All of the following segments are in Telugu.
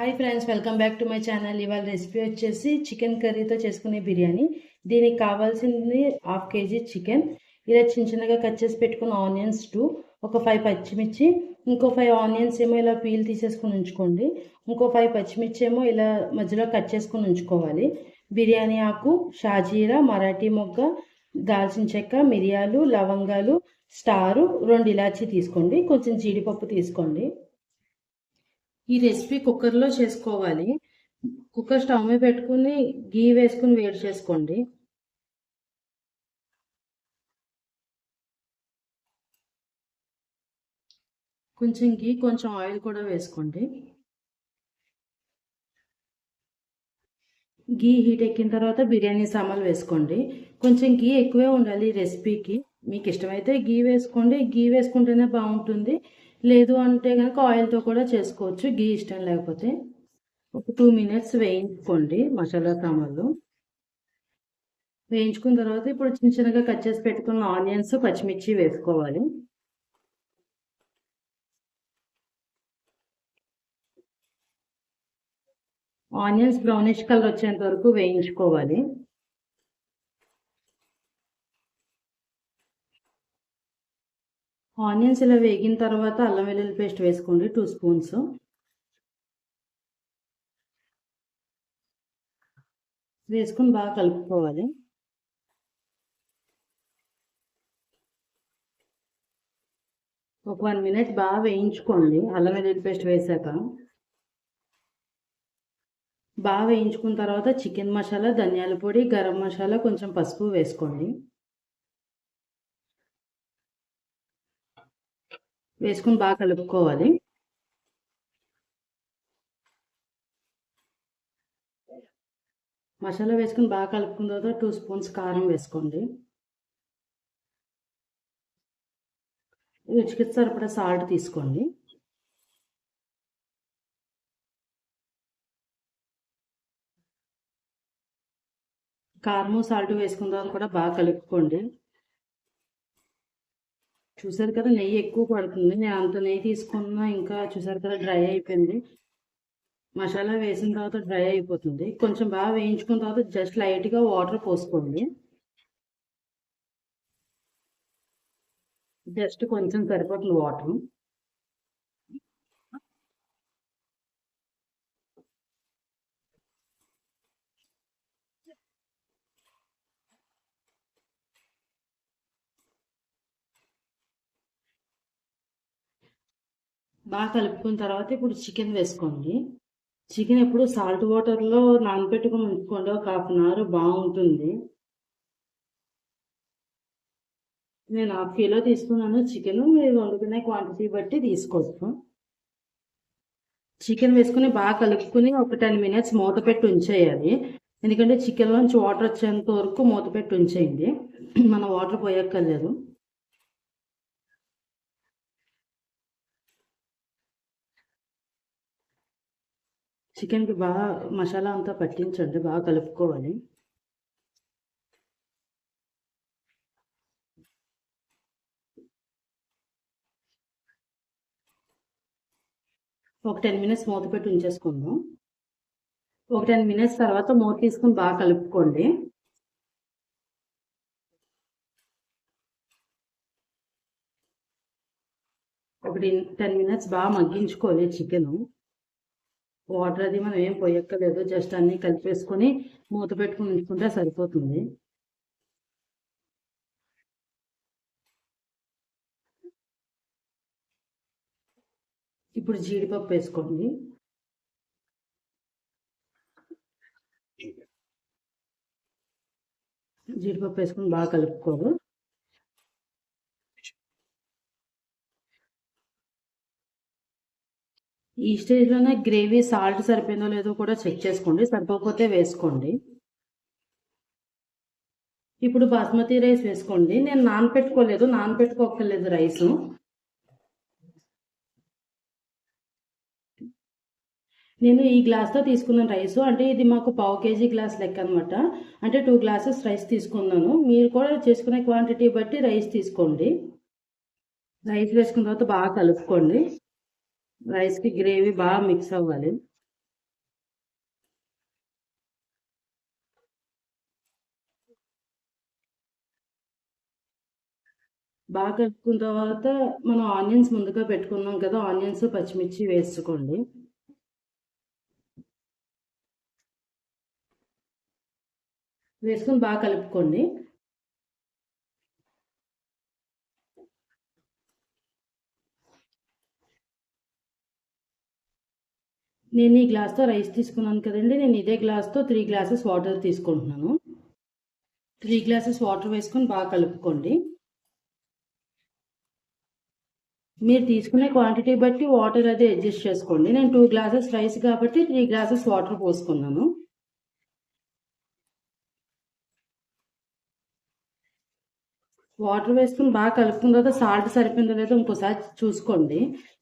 Hi friends welcome back to my channel ఇవాళ రెసిపీ వచ్చేసి చికెన్ కర్రీతో చేసుకునే బిర్యానీ. దీనికి కావాల్సింది హాఫ్ కేజీ చికెన్ ఇలా చిన్న చిన్నగా కట్ చేసి పెట్టుకున్న ఆనియన్స్ టూ ఒక ఫైవ్ పచ్చిమిర్చి ఇంకో ఫైవ్ ఆనియన్స్ ఏమో ఇలా పీల్ తీసేసుకుని ఉంచుకోండి. ఇంకో ఫైవ్ పచ్చిమిర్చి ఏమో ఇలా మధ్యలో కట్ చేసుకుని ఉంచుకోవాలి. బిర్యానీ ఆకు షాజీరా మరాఠీ మొగ్గ దాల్చిన చెక్క మిరియాలు లవంగాలు స్టారు రెండు ఇలాచీ తీసుకోండి. కొంచెం జీడిపప్పు తీసుకోండి. ఈ రెసిపీ కుక్కర్లో చేసుకోవాలి. కుక్కర్ స్టవ్ మీద పెట్టుకుని గీ వేసుకుని వేడి చేసుకోండి. కొంచెం గీ కొంచెం ఆయిల్ కూడా వేసుకోండి. గీ హీట్ ఎక్కిన తర్వాత బిర్యానీ సామాన్లు వేసుకోండి. కొంచెం గీ ఎక్కువే ఉండాలి ఈ రెసిపీకి మీకు ఇష్టమైతే గీ వేసుకోండి. గీ వేసుకుంటేనే బాగుంటుంది. లేదు అంటే కనుక ఆయిల్తో కూడా చేసుకోవచ్చు. గీ ఇష్టం లేకపోతే ఒక టూ మినిట్స్ వేయించుకోండి మసాలా సామాన్లు. వేయించుకున్న తర్వాత ఇప్పుడు చిన్న చిన్నగా కట్ చేసి పెట్టుకున్న ఆనియన్స్ పచ్చిమిర్చి వేసుకోవాలి. ఆనియన్స్ బ్రౌనిష్ కలర్ వచ్చేంత వరకు వేయించుకోవాలి. ఆనియన్స్ ఇలా వేగిన తర్వాత అల్లం వెల్లుల్లి పేస్ట్ వేసుకోండి టూ స్పూన్స్ వేసుకుని బాగా కలుపుకోవాలి. ఒక వన్ మినిట్ బాగా వేయించుకోండి అల్లం వెల్లుల్లి పేస్ట్ వేసాక. బాగా వేయించుకున్న తర్వాత చికెన్ మసాలా ధనియాల పొడి గరం మసాలా కొంచెం పసుపు వేసుకోండి. వేసుకుని బాగా కలుపుకోవాలి. మసాలా వేసుకుని బాగా కలుపుకున్న తర్వాత టూ స్పూన్స్ కారం వేసుకోండి. రుచికి సరిపడా సాల్ట్ తీసుకోండి. కారము సాల్ట్ వేసుకున్న తర్వాత కూడా బాగా కలుపుకోండి. చూసారు కదా నెయ్యి ఎక్కువ పడుతుంది. నేను అంత నెయ్యి తీసుకున్నా ఇంకా చూసారు కదా డ్రై అయిపోయింది. మసాలా వేసిన తర్వాత డ్రై అయిపోతుంది. కొంచెం బాగా వేయించుకున్న తర్వాత జస్ట్ లైట్గా వాటర్ పోసుకోండి. జస్ట్ కొంచెం సరిపోతుంది వాటర్. బాగా కలుపుకున్న తర్వాత ఇప్పుడు చికెన్ వేసుకోండి. చికెన్ ఎప్పుడు సాల్ట్ వాటర్లో నానబెట్టుకుని ఉంచుకోండి. ఒక హాఫ్ అన్ అవర్ బాగుంటుంది. నేను హాఫ్ కిలో తీసుకున్నాను చికెన్. మీరు వండుకునే క్వాంటిటీ బట్టి తీసుకోవచ్చు. చికెన్ వేసుకుని బాగా కలుపుకుని ఒక టెన్ మినిట్స్ మూత పెట్టి ఉంచేయాలి. ఎందుకంటే చికెన్లోంచి వాటర్ వచ్చేంత వరకు మూత పెట్టి ఉంచేయండి. మనం వాటర్ పోయక్కర్లేదు. చికెన్కి బాగా మసాలా అంతా పట్టించండి బాగా కలుపుకోవాలి. ఒక టెన్ మినిట్స్ మూత పెట్టి ఉంచేసుకుందాం. ఒక టెన్ మినిట్స్ తర్వాత మూత తీసుకుని బాగా కలుపుకోండి. ఒకటి టెన్ మినిట్స్ బాగా మగ్గించుకోవాలి చికెను. వాటర్ అది మనం ఏం పోయక్కర్లేదు జస్ట్ అన్నీ కలిపేసుకొని మూత పెట్టుకుని ఉంచుకుంటే సరిపోతుంది. ఇప్పుడు జీడిపప్పు వేసుకోండి. జీడిపప్పు వేసుకొని బాగా కలుపుకోవాలి. ఈ స్టేజ్లోనే గ్రేవీ సాల్ట్ సరిపోయిందో లేదో కూడా చెక్ చేసుకోండి. సరిపోకపోతే వేసుకోండి. ఇప్పుడు బాస్మతి రైస్ వేసుకోండి. నేను నానపెట్టుకోలేదు. నానపెట్టుకోకర్లేదు రైస్. నేను ఈ గ్లాస్తో తీసుకున్నాను రైస్. అంటే ఇది మాకు పావు కేజీ గ్లాస్ లెక్క అనమాట అంటే టూ గ్లాసెస్ రైస్ తీసుకున్నాను. మీరు కూడా చేసుకునే క్వాంటిటీ బట్టి రైస్ తీసుకోండి. రైస్ వేసుకున్న తర్వాత బాగా కలుపుకోండి. రైస్కి గ్రేవీ బాగా మిక్స్ అవ్వాలి. బాగా కలుపుకున్న తర్వాత మనం ఆనియన్స్ ముందుగా పెట్టుకున్నాం కదా ఆనియన్స్ పచ్చిమిర్చి వేసుకోండి. వేసుకొని బాగా కలుపుకోండి. నేను ఈ గ్లాస్తో రైస్ తీసుకున్నాను కదండి. నేను ఇదే గ్లాస్తో త్రీ గ్లాసెస్ వాటర్ తీసుకుంటున్నాను. త్రీ గ్లాసెస్ వాటర్ వేసుకొని బాగా కలుపుకోండి. మీరు తీసుకునే క్వాంటిటీ బట్టి వాటర్ అది అడ్జస్ట్ చేసుకోండి. నేను టూ గ్లాసెస్ రైస్ కాబట్టి త్రీ గ్లాసెస్ వాటర్ పోసుకున్నాను. వాటర్ వేసుకుని బాగా కలుపుకున్న తర్వాత సాల్ట్ సరిపోయిందో లేదో ఇంకోసారి చూసుకోండి.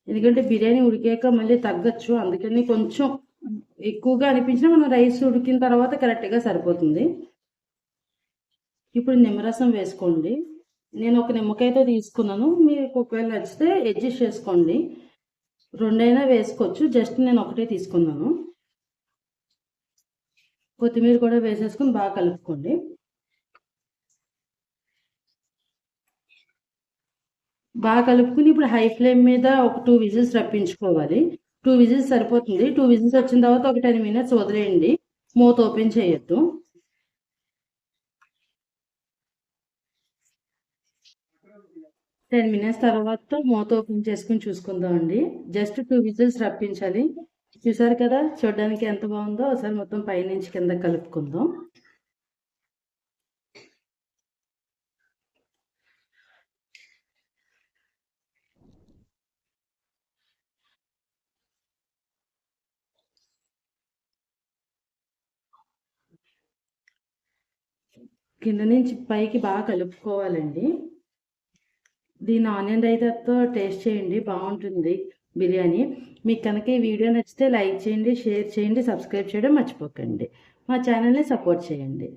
ఎందుకంటే బిర్యానీ ఉడికాక మళ్ళీ తగ్గచ్చు. అందుకని కొంచెం ఎక్కువగా అనిపించినా మనం రైస్ ఉడికిన తర్వాత కరెక్ట్గా సరిపోతుంది. ఇప్పుడు నిమ్మరసం వేసుకోండి. నేను ఒక నిమ్మకాయతో తీసుకున్నాను. మీకు ఒకవేళ నచ్చితే అడ్జస్ట్ చేసుకోండి. రెండైనా వేసుకోవచ్చు. జస్ట్ నేను ఒకటే తీసుకున్నాను. కొత్తిమీర కూడా వేసేసుకొని బాగా కలుపుకోండి. బాగా కలుపుకుని ఇప్పుడు హై ఫ్లేమ్ మీద ఒక టూ విజిల్స్ రప్పించుకోవాలి. టూ విజిల్స్ సరిపోతుంది. టూ విజిల్స్ వచ్చిన తర్వాత ఒక టెన్ మినిట్స్ వదిలేయండి. మూత ఓపెన్ చేయొద్దు. టెన్ మినిట్స్ తర్వాత మూత ఓపెన్ చేసుకుని చూసుకుందాం అండి. జస్ట్ టూ విజిల్స్ రప్పించాలి. చూసారు కదా చూడడానికి ఎంత బాగుందో. ఒకసారి మొత్తం పైనుంచి కింద కలుపుకుందాం. కింద నుంచి పైకి బాగా కలుపుకోవాలండి. దీని ఆనియన్ రైతాతో టేస్ట్ చేయండి బాగుంటుంది బిర్యానీ. మీకు కనుక ఈ వీడియో నచ్చితే లైక్ చేయండి షేర్ చేయండి సబ్స్క్రైబ్ చేయడం మర్చిపోకండి. మా ఛానల్ని సపోర్ట్ చేయండి.